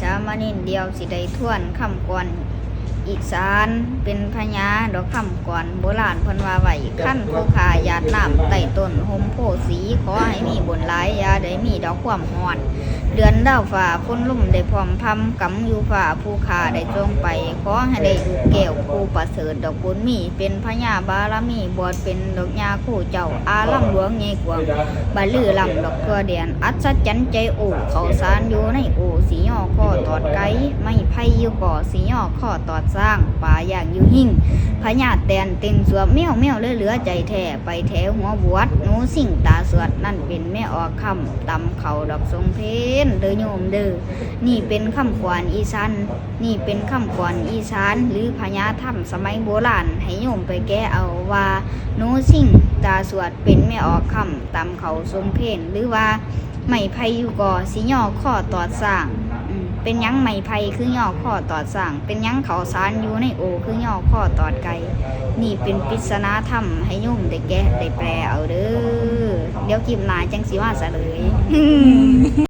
สามานินเดียวสิได้ทวนคำกวน อีสานเป็นพญาดอกคำก่อนโบราณพิ่นวาไหวขั้นผู้ขาหยาดน้ำใต้ต้นหมโพสี ขอให้มีบุญหลายยาได้มีดอกความหอน เดือนดาวฝ่าฝนลุ่มได้พร้อมพำกำอยู่ฝ่าผู้ขาได้จงไป ขอให้ได้ดูแก้วผู้ประเสริฐดอกบุญมี เป็นพญาบารมีบวชเป็นดอกยาคู่เจ้าอาลำหลวงใหญ่กว่าบาลือลำดอกตัวเดียนอัศจรรย์ใจโอ้เขาสารอยู่ในโอ้สีย่อข้อตอดไกไม่ไพ่อยู่ก่อสีย่อข้อตอดสร้างป่าอย่างอยู่หิ่งพญาแตนเต็มสวมแมวแมวเหลือเหลือใจแท้ไปแถวหัวบวชหนูสิ่งตาสวดนั่นเป็นแม่ออกคำตำเขาดอกทรงเพนเด้อโยมเด้อนี่เป็นคำขวานอีสานนี่เป็นคำขวานอีสานหรือพญาถ้ำสมัยโบราณให้โยมไปแก้เอาว่าหนูสิ่งตาสวดเป็นแม่ออกคำตำเขาทรงเพนหรือว่าไม่ไพอยู่ก่อสิย่อข้อตอดสร้าง เป็นยังไม่ไพคือย่อข้อตอดสั่งเป็นยังเขาสารอยู่ในโอคือย่อข้อตอดไกนี่เป็นปริศนาธรรมให้ยุ่มได้แก้ได้แปลเอาเด้อเดี๋ยวคลิปหน้าจังสิว่าซะเลย